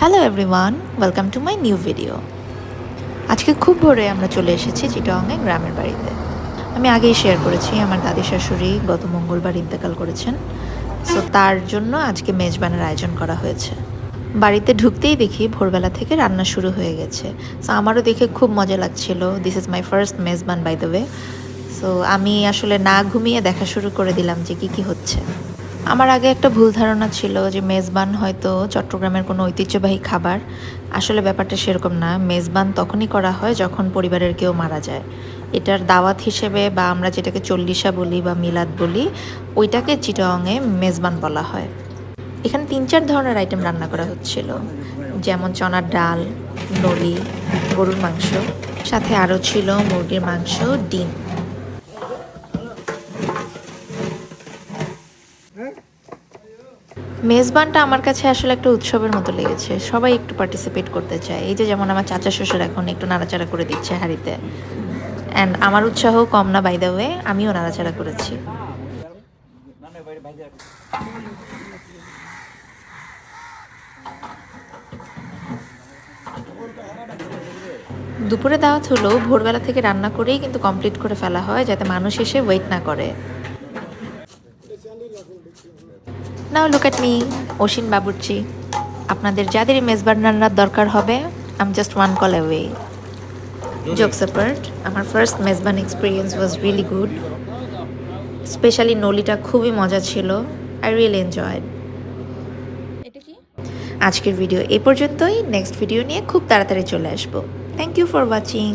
Hello everyone welcome to my new video আজকে খুব ভোরে আমরা চলে এসেছি চিটংয়ে গ্রামের বাড়িতে। আমি আগেই শেয়ার করেছি, আমার দাদি শাশুড়ি গত মঙ্গলবার ইন্তেকাল করেছেন। সো তার জন্য আজকে মেজবানের আয়োজন করা হয়েছে। বাড়িতে ঢুকতেই দেখি ভোরবেলা থেকে রান্না শুরু হয়ে গেছে। সো আমারও দেখে খুব মজা লাগছিল। This is my first mezban by the way so আমি আসলে না ঘুমিয়ে দেখা শুরু করে দিলাম যে কী কী হচ্ছে। আমার আগে একটা ভুল ধারণা ছিল যে মেজবান হয়তো চট্টগ্রামের কোনো ঐতিহ্যবাহী খাবার। আসলে ব্যাপারটা সেরকম না। মেজবান তখনই করা হয় যখন পরিবারের কেউ মারা যায়। এটার দাওয়াত হিসেবে বা আমরা যেটাকে চল্লিশা বলি বা মিলাদ বলি, ওইটাকে চিটাংয়ে মেজবান বলা হয়। এখানে তিন চার ধরনের আইটেম রান্না করা হচ্ছিল। যেমন চনার ডাল, নলি, গরুর মাংস, সাথে আরও ছিল মুরগির মাংস, ডিম। মেজবানটা আমার কাছে আসলে একটা উৎসবের মতো লেগেছে। সবাই একটু পার্টিসিপেট করতে চায়। এই যে যেমন আমার চাচা শ্বশুর এখন একটু নাড়াচাড়া করে দিচ্ছে হাঁড়িতে। অ্যান্ড আমার উৎসাহ কম না বাই দ্য ওয়ে আমিও নাড়াচাড়া করেছি। দুপুরে দাওয়াত হলো ভোরবেলা থেকে রান্না করেই কিন্তু কমপ্লিট করে ফেলা হয়, যাতে মানুষ এসে ওয়েট না করে। নাও লুক অ্যাট মি অসীন বাবুর্চি আপনাদের যাদেরই মেজবান রান্নার দরকার হবে আম just one call away jokes apart আমার first Mezban experience was really good specially নলিটা খুবই মজা ছিল আই রিয়েলি এনজয়েড আজকের ভিডিও এ পর্যন্তই নেক্সট ভিডিও নিয়ে খুব তাড়াতাড়ি চলে আসব থ্যাংক ইউ ফর ওয়াচিং